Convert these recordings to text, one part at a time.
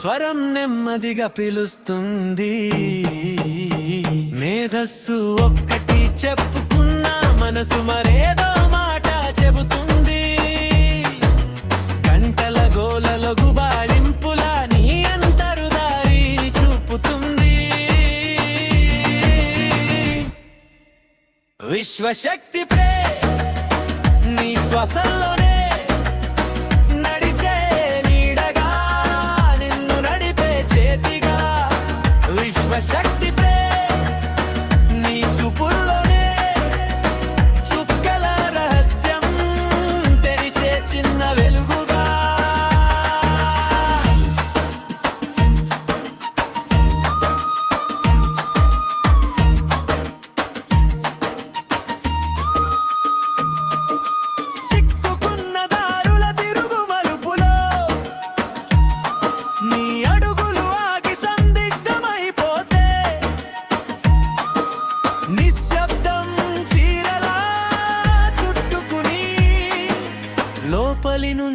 స్వరం నెమ్మదిగా పిలుస్తుంది. మేధస్సు ఒక్కటి చెప్పుకున్నా మనసు మరేదో మాట చెబుతుంది. గంటల గోలలో గుబాళింపుల నీ అంతరుదారి చూపుతుంది. విశ్వశక్తి ప్రే నీ శ్వాసల్లోనే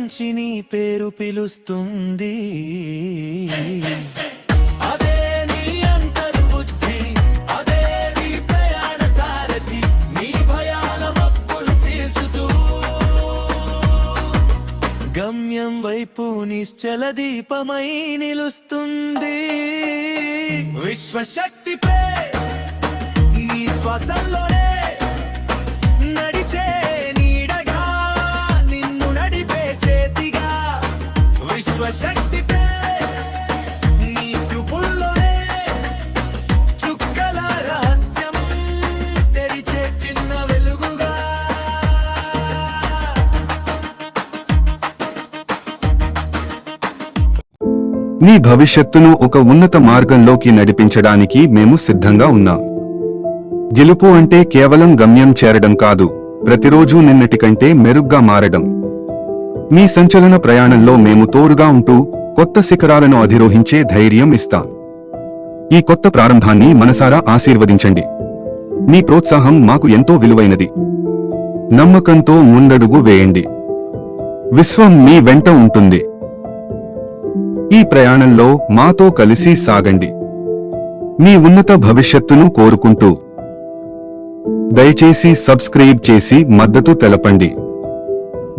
నుంచి నీ పేరు పిలుస్తుంది. గమ్యం వైపు నిశ్చల దీపమై నిలుస్తుంది. విశ్వశక్తి పే నీ శ్వాసల్లోనే మీ నీ చూపుల్లోనే చుక్కల రహస్యం తెరిచే చిన్న వెలుగుగా. నీ భవిష్యత్తును ఒక ఉన్నత మార్గంలోకి నడిపించడానికి మేము సిద్ధంగా ఉన్నాం. గెలుపు అంటే కేవలం గమ్యం చేరడం కాదు ప్రతిరోజు నిన్నటి కంటే మెరుగ్గా మారడం. మీ సంచలన ప్రయాణంలో మేము తోడుగా ఉంటూ కొత్త శిఖరాలను అధిరోహించే ధైర్యం ఇస్తాం. ఈ కొత్త ప్రారంభాన్ని మనసారా ఆశీర్వదించండి. మీ ప్రోత్సాహం మాకు ఎంతో విలువైనది. నమ్మకంతో ముందడుగు వేయండి. విశ్వం మీ వెంట ఉంటుంది. ఈ ప్రయాణంలో మాతో కలిసి సాగండి. మీ ఉన్నత భవిష్యత్తును కోరుకుంటూ దయచేసి సబ్స్క్రైబ్ చేసి మద్దతు తెలపండి.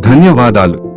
ధన్యవాదాలు.